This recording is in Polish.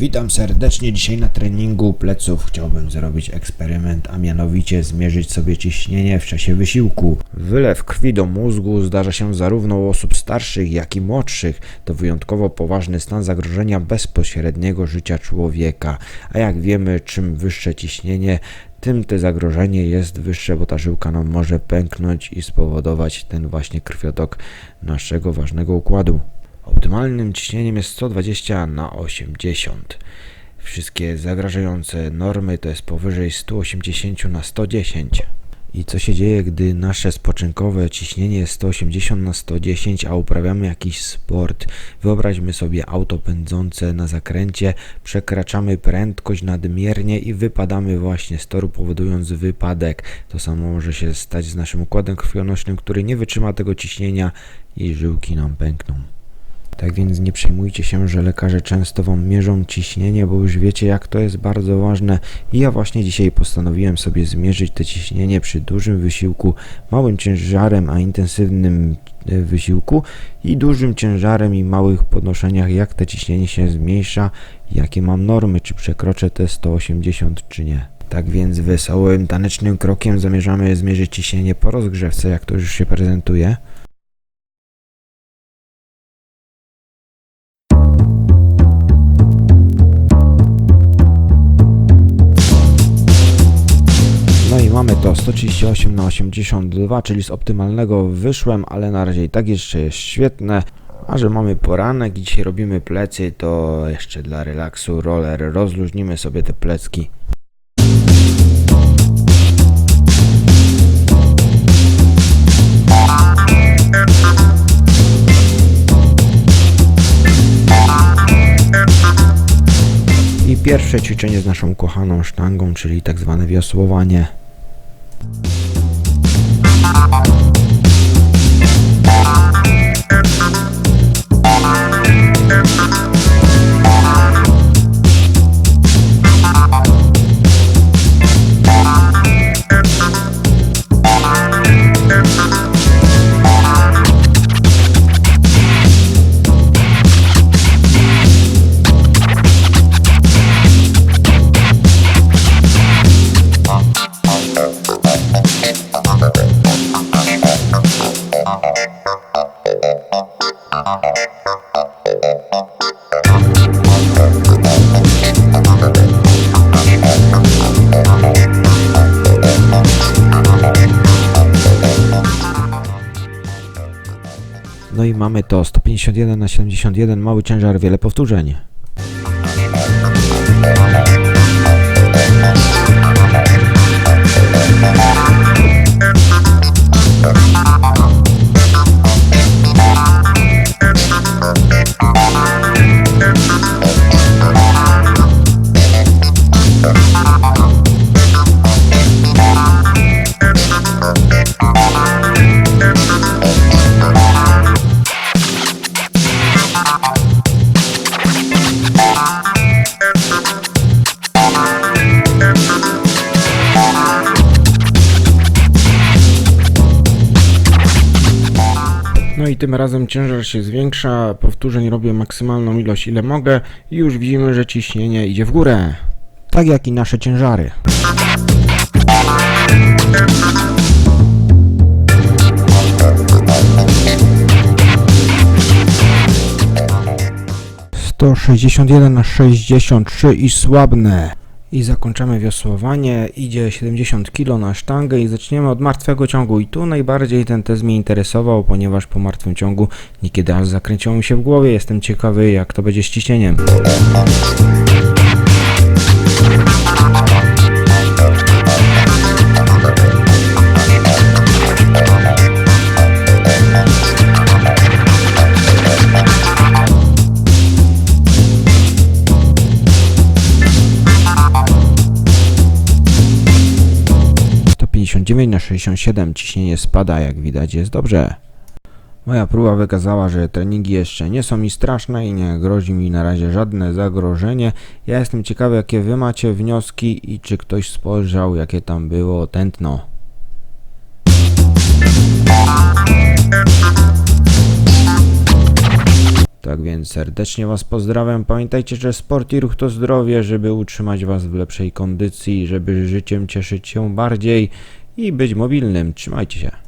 Witam serdecznie. Dzisiaj na treningu pleców chciałbym zrobić eksperyment, a mianowicie zmierzyć sobie ciśnienie w czasie wysiłku. Wylew krwi do mózgu zdarza się zarówno u osób starszych, jak i młodszych. To wyjątkowo poważny stan zagrożenia bezpośredniego życia człowieka. A jak wiemy, czym wyższe ciśnienie, tym te zagrożenie jest wyższe, bo ta żyłka nam może pęknąć i spowodować ten właśnie krwiotok naszego ważnego układu. Optymalnym ciśnieniem jest 120 na 80. Wszystkie zagrażające normy to jest powyżej 180 na 110. I co się dzieje, gdy nasze spoczynkowe ciśnienie jest 180 na 110, a uprawiamy jakiś sport? Wyobraźmy sobie auto pędzące na zakręcie, przekraczamy prędkość nadmiernie i wypadamy właśnie z toru, powodując wypadek. To samo może się stać z naszym układem krwionośnym, który nie wytrzyma tego ciśnienia i żyłki nam pękną. Tak więc nie przejmujcie się, że lekarze często wam mierzą ciśnienie, bo już wiecie jak to jest bardzo ważne i ja właśnie dzisiaj postanowiłem sobie zmierzyć to ciśnienie przy dużym wysiłku, małym ciężarem, a intensywnym e, wysiłku i dużym ciężarem i małych podnoszeniach, jak to ciśnienie się zmniejsza, jakie mam normy, czy przekroczę te 180 czy nie. Tak więc wesołym, tanecznym krokiem zamierzamy zmierzyć ciśnienie po rozgrzewce, jak to już się prezentuje. Mamy to 138 na 82, czyli z optymalnego wyszłem, ale na razie i tak jeszcze jest świetne. A że mamy poranek i dzisiaj robimy plecy, to jeszcze dla relaksu roller rozluźnimy sobie te plecki. I pierwsze ćwiczenie z naszą kochaną sztangą, czyli tak zwane wiosłowanie. you No i mamy to 151 na 71, mały ciężar, wiele powtórzeń. I tym razem ciężar się zwiększa, powtórzeń robię maksymalną ilość ile mogę i już widzimy, że ciśnienie idzie w górę. Tak jak i nasze ciężary. Sześćdziesiąt jeden na sześćdziesiąt trzy i słabne. I zakończamy wiosłowanie, idzie 70 kg na sztangę i zaczniemy od martwego ciągu. I tu najbardziej ten test mnie interesował, ponieważ po martwym ciągu niekiedy aż zakręciło mi się w głowie. Jestem ciekawy jak to będzie z ciśnieniem. To 59 na 67 ciśnienie spada, jak widać jest dobrze. Moja próba wykazała, że treningi jeszcze nie są mi straszne i nie grozi mi na razie żadne zagrożenie. Ja jestem ciekawy, jakie wy macie wnioski i czy ktoś spojrzał, jakie tam było tętno. Tak więc serdecznie Was pozdrawiam. Pamiętajcie, że sport i ruch to zdrowie, żeby utrzymać Was w lepszej kondycji, żeby życiem cieszyć się bardziej i być mobilnym. Trzymajcie się.